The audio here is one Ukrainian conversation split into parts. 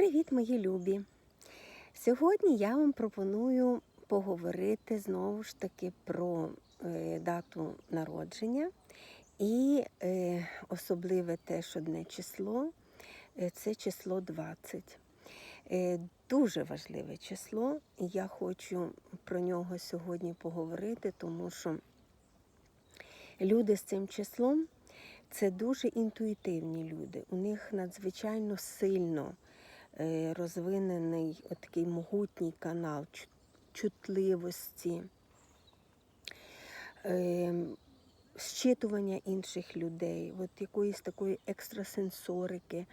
Привіт, мої любі! Сьогодні я вам пропоную поговорити знову ж таки про е, дату народження і е, особливе теж одне число е, це число 20. Е, Дуже важливе число, я хочу про нього сьогодні поговорити, тому що люди з цим числом це дуже інтуїтивні люди. У них надзвичайно сильно розвинений такий могутній канал чутливості, е, щитування інших людей, от якоїсь такої екстрасенсорики.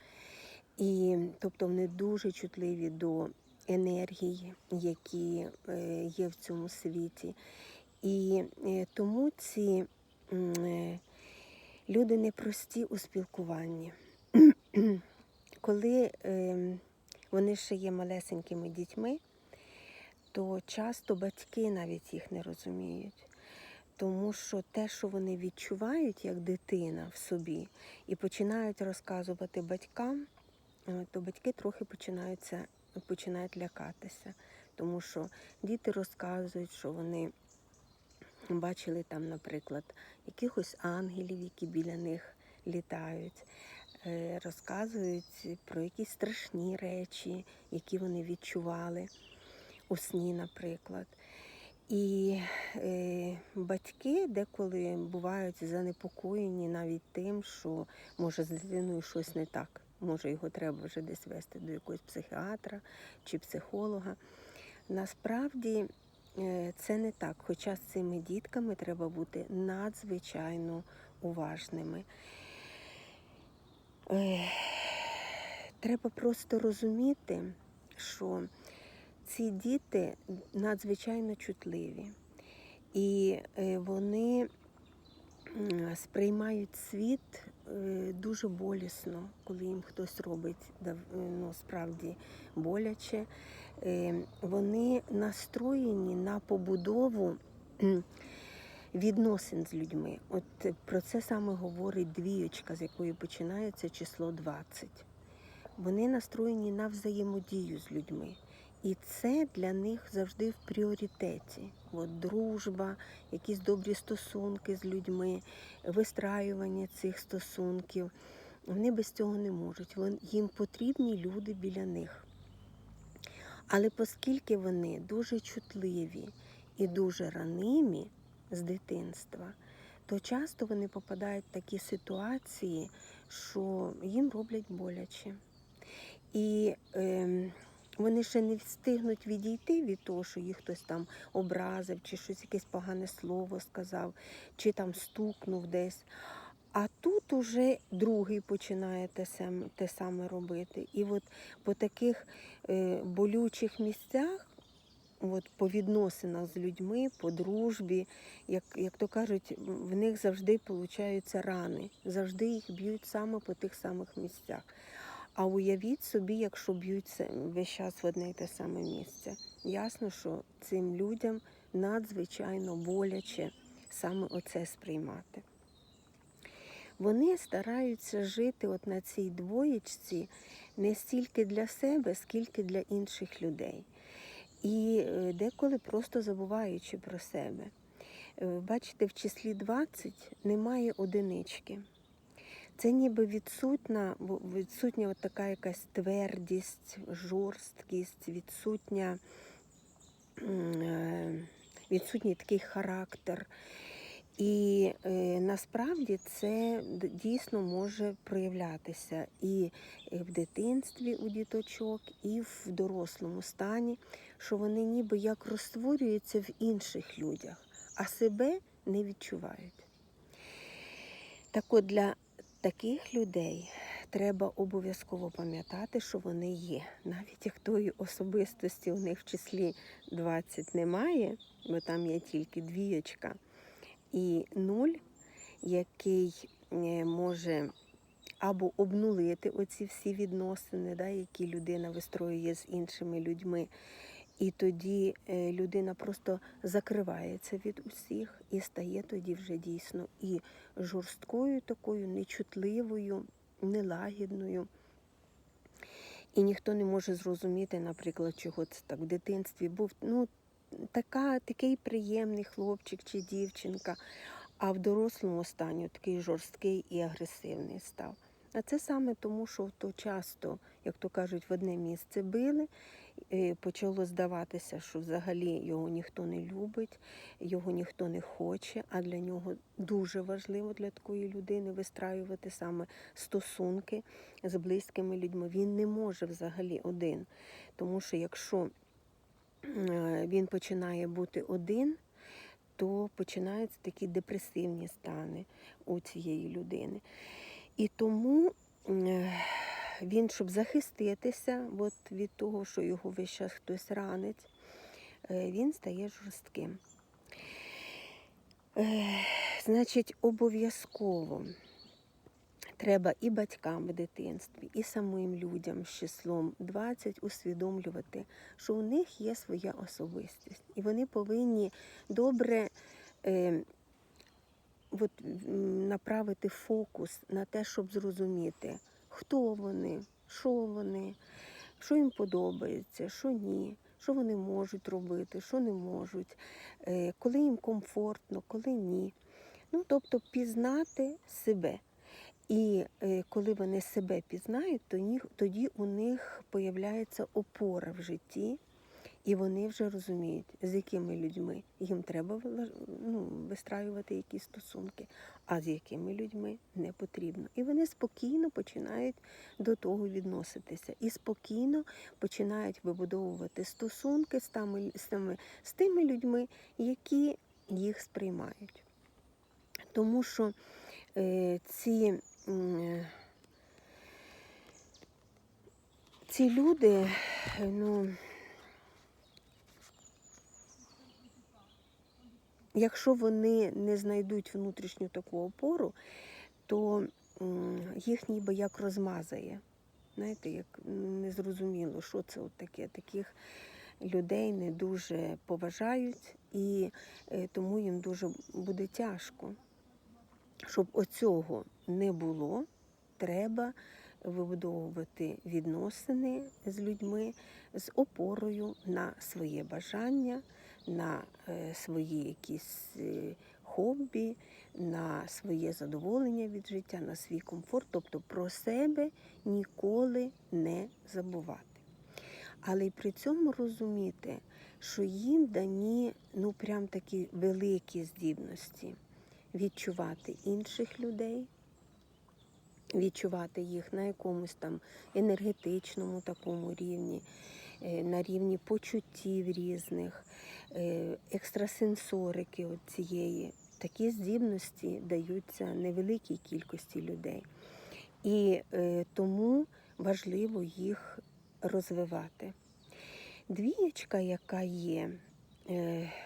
І, тобто вони дуже чутливі до енергій, які е, є в цьому світі. І е, тому ці е, люди непрості у спілкуванні. Коли е, вони ще є малесенькими дітьми, то часто батьки навіть їх не розуміють. Тому що те, що вони відчувають як дитина в собі, і починають розказувати батькам, е, то батьки трохи починаються, починають лякатися. Тому що діти розказують, що вони бачили там, наприклад, якихось ангелів, які біля них літають, розказують про якісь страшні речі, які вони відчували у сні, наприклад. І е, батьки деколи бувають занепокоєні навіть тим, що може з дитиною щось не так. Може, його треба вже десь вести до якогось психіатра чи психолога. Насправді е, це не так. Хоча з цими дітками треба бути надзвичайно уважними. Е, Треба просто розуміти, що ці діти надзвичайно чутливі, і е, вони сприймають світ е, дуже болісно, коли їм хтось робить ну, справді боляче. Е, Вони настроєні на побудову відносин з людьми. От е, про це саме говорить двієчка, з якої починається число 20. Вони настроєні на взаємодію з людьми. І це для них завжди в пріоритеті. От дружба, якісь добрі стосунки з людьми, вистраювання цих стосунків. Вони без цього не можуть. Їм потрібні люди біля них. Але оскільки вони дуже чутливі і дуже ранимі з дитинства, то часто вони попадають в такі ситуації, що їм роблять боляче. І ем, вони ще не встигнуть відійти від того, що їх хтось там образив, чи щось якесь погане слово сказав, чи там стукнув десь. А тут уже другий починає те саме, те саме робити. І от по таких е, болючих місцях, от по відносинах з людьми, по дружбі, як, як то кажуть, в них завжди получаються рани, завжди їх б'ють саме по тих самих місцях. А уявіть собі, якщо б'ються весь час в одне й те саме місце. Ясно, що цим людям надзвичайно боляче саме оце сприймати. Вони стараються жити от на цій двоєчці не стільки для себе, скільки для інших людей. І е, деколи просто забуваючи про себе. Е, Бачите, в числі 20 немає одинички. Це ніби відсутня, відсутня от така якась твердість, жорсткість, відсутня, е, відсутній такий характер. І е, насправді це дійсно може проявлятися і в дитинстві у діточок, і в дорослому стані, що вони ніби як розтворюються в інших людях, а себе не відчувають. Так от для таких людей треба обов'язково пам'ятати, що вони є. Навіть як тої особистості у них в числі 20 немає, бо там є тільки двієчка і нуль, який е, може або обнулити оці всі відносини, да, які людина вистроює з іншими людьми. І тоді е, людина просто закривається від усіх і стає тоді вже дійсно і жорсткою такою, нечутливою, нелагідною. І ніхто не може зрозуміти, наприклад, чого це так в дитинстві був ну, така, такий приємний хлопчик чи дівчинка, а в дорослому стані такий жорсткий і агресивний став. А це саме тому, що то часто, як то кажуть, в одне місце били, е, почало здаватися, що взагалі його ніхто не любить, його ніхто не хоче, а для нього дуже важливо для такої людини вистраювати саме стосунки з близькими людьми. Він не може взагалі один. Тому що якщо він починає бути один, то починаються такі депресивні стани у цієї людини. І тому е, він, щоб захиститися от від того, що його весь час хтось ранить, е, він стає жорстким. Е, Значить, обов'язково треба і батькам в дитинстві, і самим людям з числом 20 усвідомлювати, що у них є своя особистість, і вони повинні добре е, от, направити фокус на те, щоб зрозуміти, хто вони, що вони, що їм подобається, що ні, що вони можуть робити, що не можуть, е, коли їм комфортно, коли ні. Ну, тобто пізнати себе. І е, коли вони себе пізнають, тоді у них появляється опора в житті, і вони вже розуміють, з якими людьми їм треба ну, вистраювати якісь стосунки, а з якими людьми не потрібно. І вони спокійно починають до того відноситися. І спокійно починають вибудовувати стосунки з тими, з тими, з тими людьми, які їх сприймають. Тому що е, ці, ці люди, ну, якщо вони не знайдуть внутрішню таку опору, то їх ніби як розмазає. Знаєте, як незрозуміло, що це от таке. Таких людей не дуже поважають, і е, тому їм дуже буде тяжко. Щоб оцього не було, треба вибудовувати відносини з людьми з опорою на своє бажання, на е, свої якісь е, хобі, на своє задоволення від життя, на свій комфорт, тобто про себе ніколи не забувати. Але й при цьому розуміти, що їм дані ну прям такі великі здібності відчувати інших людей, відчувати їх на якомусь там енергетичному такому рівні, е, на рівні почуттів різних, е, екстрасенсорики цієї. Такі здібності даються невеликій кількості людей. І е, тому важливо їх розвивати. Двієчка, яка є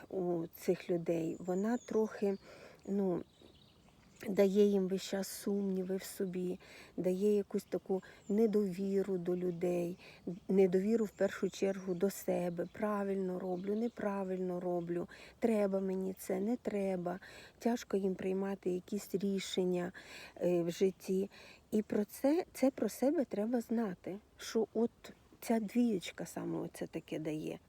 у цих людей, вона трохи ну, дає їм весь час сумніви в собі, дає якусь таку недовіру до людей, недовіру в першу чергу до себе. Правильно роблю, неправильно роблю, треба мені це, не треба. Тяжко їм приймати якісь рішення е, в житті. І про це, це про себе треба знати, що от ця двієчка саме оце таке дає.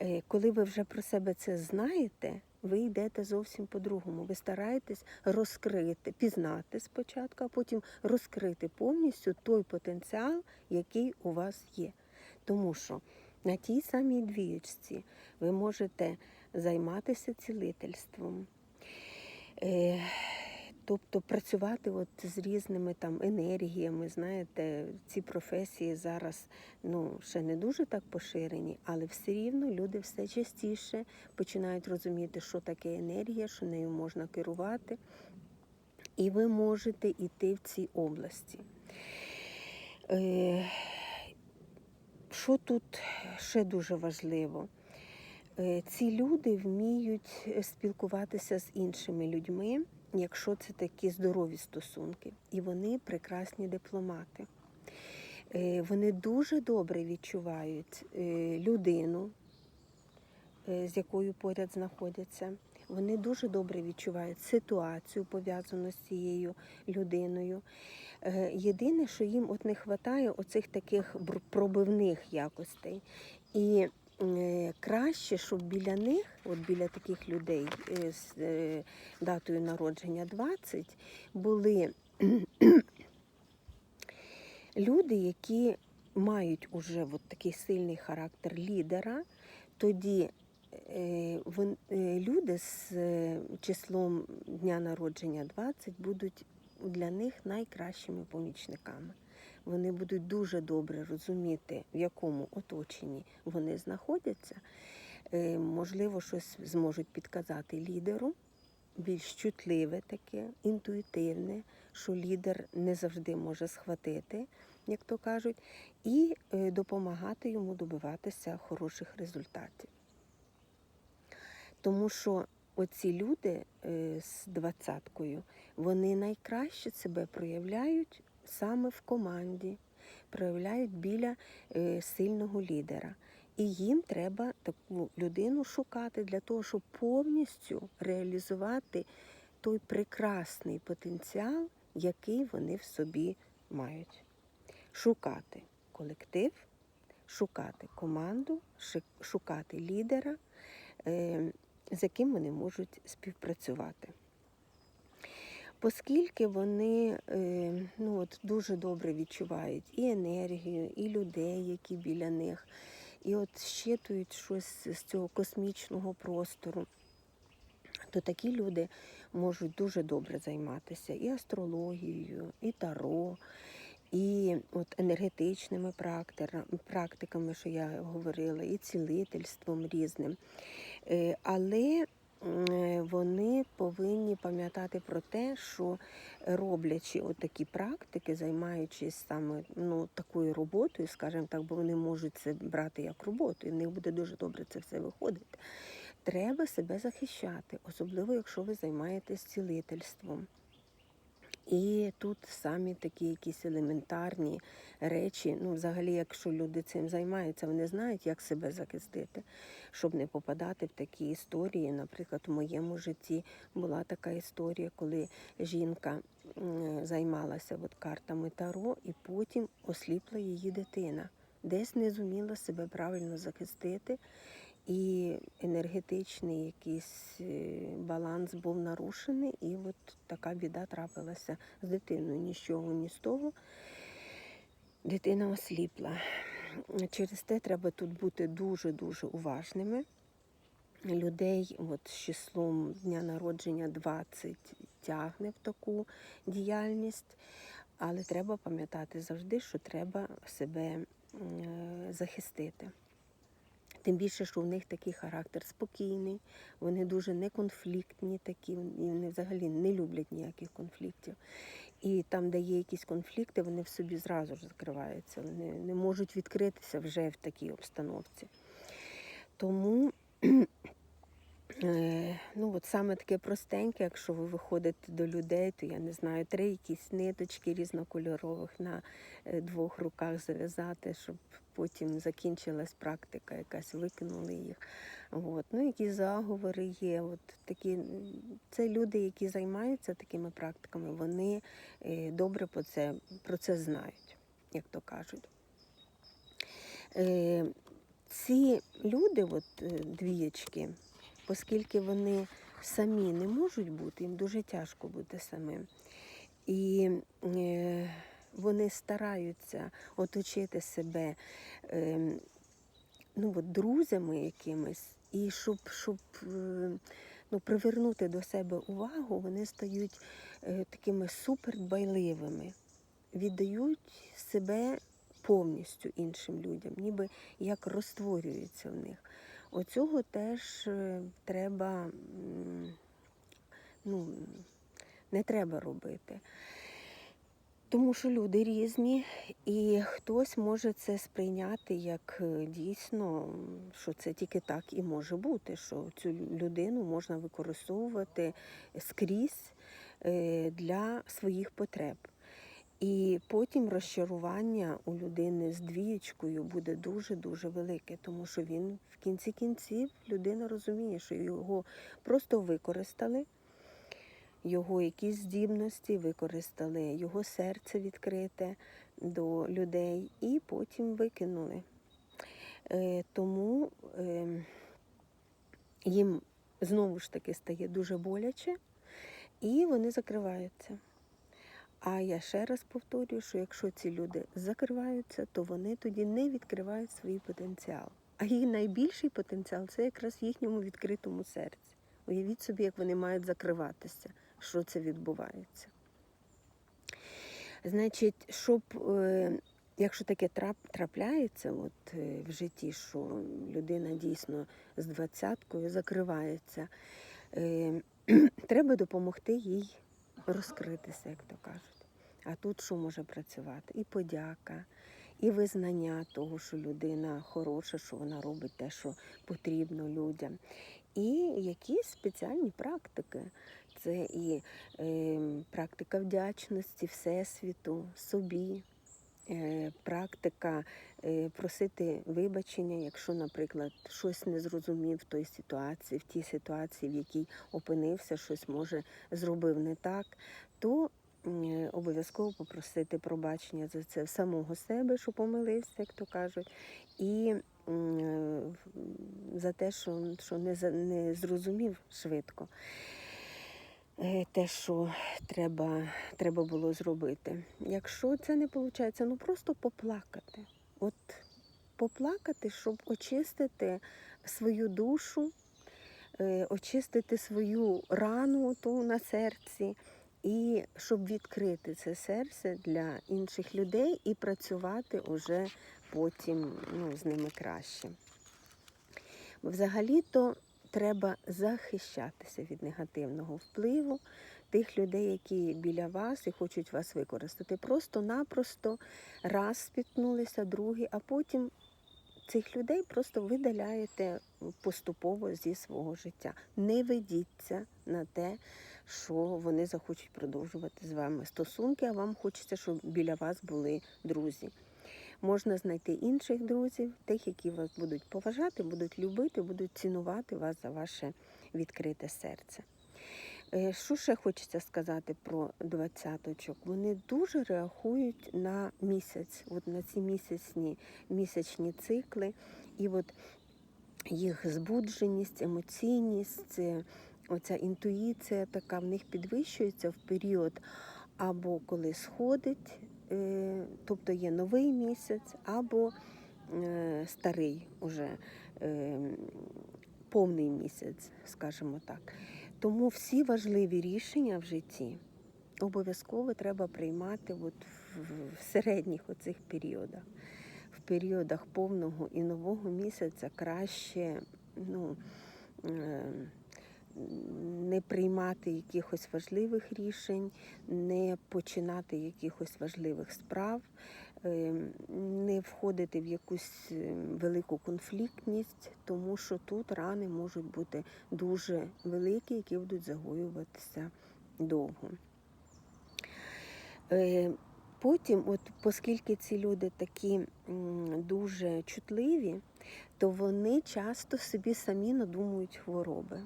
Е, Коли ви вже про себе це знаєте, ви йдете зовсім по-другому. Ви стараєтесь розкрити, пізнати спочатку, а потім розкрити повністю той потенціал, який у вас є. Тому що на тій самій двічці ви можете займатися цілительством. Тобто працювати от з різними там енергіями, знаєте, ці професії зараз ну, ще не дуже так поширені, але все рівно люди все частіше починають розуміти, що таке енергія, що нею можна керувати, і ви можете йти в цій області. Е, Що тут ще дуже важливо? Е, Ці люди вміють спілкуватися з іншими людьми, якщо це такі здорові стосунки, і вони прекрасні дипломати. Е, Вони дуже добре відчувають е, людину, е, з якою поряд знаходяться. вони дуже добре відчувають ситуацію, пов'язану з цією людиною. Єдине, що їм от не вистачає оцих таких пробивних якостей. І краще, щоб біля них, от біля таких людей е, з е, датою народження 20, були люди, які мають уже от такий сильний характер лідера, тоді е, е, люди з е, числом дня народження 20 будуть для них найкращими помічниками. Вони будуть дуже добре розуміти, в якому оточенні вони знаходяться. Е, Можливо, щось зможуть підказати лідеру, більш чутливе таке, інтуїтивне, що лідер не завжди може схватити, як то кажуть, і е, допомагати йому добиватися хороших результатів. Тому що оці люди е, з двадцяткою, вони найкраще себе проявляють саме в команді, проявляють біля е, сильного лідера. І їм треба таку людину шукати для того, щоб повністю реалізувати той прекрасний потенціал, який вони в собі мають. Шукати колектив, шукати команду, шукати лідера, е, з яким вони можуть співпрацювати. Оскільки вони е, ну, от, дуже добре відчувають і енергію, і людей, які біля них, і от щитують щось з цього космічного простору, то такі люди можуть дуже добре займатися і астрологією, і таро, і от енергетичними практиками, що я говорила, і цілительством різним. Е, Але вони повинні пам'ятати про те, що роблячи такі практики, займаючись саме ну, такою роботою, скажімо так, бо вони можуть це брати як роботу, і в них буде дуже добре це все виходити. Треба себе захищати, особливо якщо ви займаєтесь цілительством. І тут самі такі якісь елементарні речі. Ну, взагалі, якщо люди цим займаються, вони знають, як себе захистити, щоб не попадати в такі історії. Наприклад, в моєму житті була така історія, коли жінка займалася от картами Таро, і потім осліпла її дитина. Десь не зуміла себе правильно захистити, і енергетичний якийсь е, баланс був нарушений, і от така біда трапилася з дитиною. Ні з чого, ні з того. Дитина осліпла. Через те треба тут бути дуже-дуже уважними. Людей от, з числом дня народження 20 тягне в таку діяльність, але треба пам'ятати завжди, що треба себе е, захистити. Тим більше, що в них такий характер спокійний, вони дуже неконфліктні такі, і вони взагалі не люблять ніяких конфліктів. І там, де є якісь конфлікти, вони в собі зразу ж закриваються, вони не можуть відкритися вже в такій обстановці. Тому Ну, от саме таке простеньке, якщо ви виходите до людей, то я не знаю, три якісь ниточки різнокольорових на е, двох руках зав'язати, щоб потім закінчилась практика, якась викинули їх. От. Ну, які заговори є. От такі, це люди, які займаються такими практиками, вони е, добре про це, про це знають, як то кажуть. Е, Ці люди, от е, двієчки, оскільки вони самі не можуть бути, їм дуже тяжко бути самим. І е, вони стараються оточити себе е, ну, от, друзями якимись, і щоб, щоб е, ну, привернути до себе увагу, вони стають е, такими супердбайливими, віддають себе повністю іншим людям, ніби як розтворюються в них. Оцього теж е, треба, ну, не треба робити. Тому що люди різні, і хтось може це сприйняти як е, дійсно, що це тільки так і може бути, що цю людину можна використовувати скрізь е, для своїх потреб. І потім розчарування у людини з двієчкою буде дуже-дуже велике, тому що він в кінці кінців людина розуміє, що його просто використали, його якісь здібності використали, його серце відкрите до людей і потім викинули. Е, Тому е, їм знову ж таки стає дуже боляче, і вони закриваються. А я ще раз повторюю, що якщо ці люди закриваються, то вони тоді не відкривають свій потенціал. А їх найбільший потенціал це якраз в їхньому відкритому серці. Уявіть собі, як вони мають закриватися, що це відбувається. Значить, щоб, е, якщо таке трапляється от, е, в житті, що людина дійсно з двадцяткою закривається, е, треба допомогти їй розкритися, як то кажуть. А тут що може працювати? І подяка, і визнання того, що людина хороша, що вона робить те, що потрібно людям. І якісь спеціальні практики. Це і е, практика вдячності Всесвіту, собі, практика е, просити вибачення, якщо, наприклад, щось не зрозумів в той ситуації, в тій ситуації, в якій опинився, щось може зробив не так, то е, обов'язково попросити пробачення за це в самого себе, що помилився, як то кажуть, і е, за те, що, що не, не зрозумів швидко. е, те, що треба, треба було зробити. Якщо це не виходить, ну просто поплакати. От поплакати, щоб очистити свою душу, е, очистити свою рану ту на серці, і щоб відкрити це серце для інших людей і працювати уже потім ну, з ними краще. Взагалі-то треба захищатися від негативного впливу тих людей, які біля вас і хочуть вас використати. Просто-напросто раз спіткнулися, другий, а потім цих людей просто видаляєте поступово зі свого життя. Не ведіться на те, що вони захочуть продовжувати з вами стосунки, а вам хочеться, щоб біля вас були друзі. Можна знайти інших друзів, тих, які вас будуть поважати, будуть любити, будуть цінувати вас за ваше відкрите серце. Е, Що ще хочеться сказати про двадцяточок? Вони дуже реагують на місяць, от на ці місячні, місячні цикли. І от їх збудженість, емоційність, е, оця інтуїція така в них підвищується в період або коли сходить, тобто є новий місяць, або е, старий уже е, повний місяць, скажімо так. Тому всі важливі рішення в житті обов'язково треба приймати от в, середніх оцих періодах. В періодах повного і нового місяця краще ну, е, не приймати якихось важливих рішень, не починати якихось важливих справ, е, не входити в якусь е, велику конфліктність, тому що тут рани можуть бути дуже великі, які будуть загоюватися довго. Е, Потім, от, оскільки ці люди такі дуже чутливі, то вони часто собі самі надумують хвороби.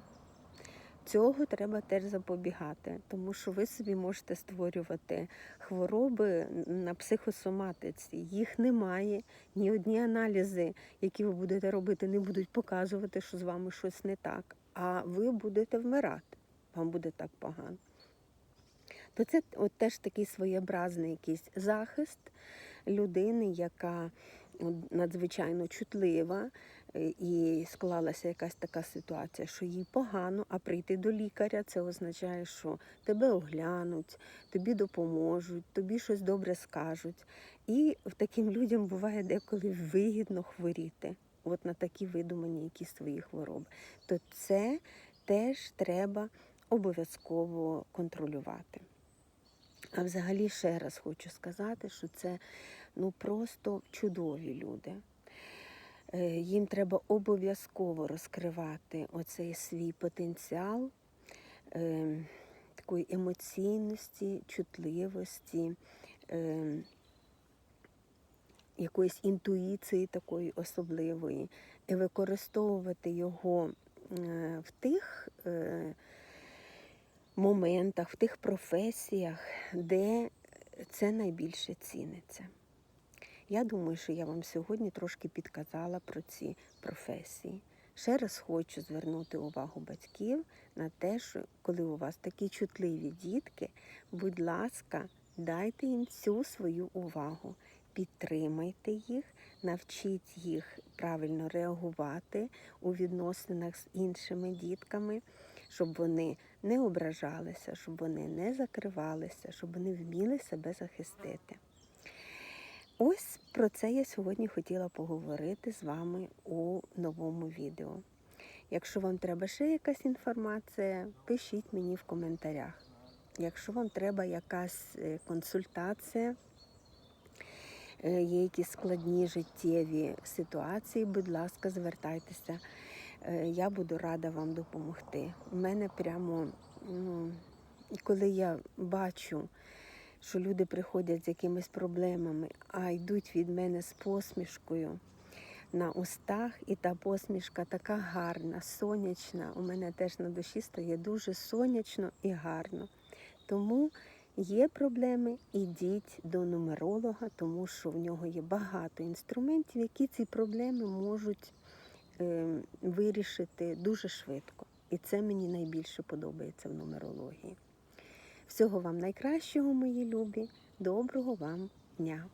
Цього треба теж запобігати, тому що ви собі можете створювати хвороби на психосоматиці. Їх немає. Ні одні аналізи, які ви будете робити, не будуть показувати, що з вами щось не так. А ви будете вмирати. Вам буде так погано. То це от теж такий своєобразний якийсь захист людини, яка надзвичайно чутлива, е, і склалася якась така ситуація, що їй погано, а прийти до лікаря це означає, що тебе оглянуть, тобі допоможуть, тобі щось добре скажуть. І таким людям буває деколи вигідно хворіти, от на такі видумані якісь свої хвороби. То це теж треба обов'язково контролювати. А взагалі ще раз хочу сказати, що це ну просто чудові люди. Е, Їм треба обов'язково розкривати оцей свій потенціал е, такої емоційності, чутливості, е, якоїсь інтуїції такої особливої, і використовувати його е, в тих е, моментах, в тих професіях, де це найбільше ціниться. Я думаю, що я вам сьогодні трошки підказала про ці професії. Ще раз хочу звернути увагу батьків на те, що коли у вас такі чутливі дітки, будь ласка, дайте їм всю свою увагу, підтримайте їх, навчіть їх правильно реагувати у відносинах з іншими дітками, щоб вони не ображалися, щоб вони не закривалися, щоб вони вміли себе захистити. Ось про це я сьогодні хотіла поговорити з вами у новому відео. Якщо вам треба ще якась інформація, пишіть мені в коментарях. Якщо вам треба якась е, консультація, е, є якісь складні життєві ситуації, будь ласка, звертайтеся. Е, Я буду рада вам допомогти. У мене прямо, ну, коли я бачу, що люди приходять з якимись проблемами, а йдуть від мене з посмішкою на устах, і та посмішка така гарна, сонячна. У мене теж на душі стає дуже сонячно і гарно. Тому є проблеми, ідіть до нумеролога, тому що в нього є багато інструментів, які ці проблеми можуть е, вирішити дуже швидко. І це мені найбільше подобається в нумерології. Всього вам найкращого, мої любі, доброго вам дня!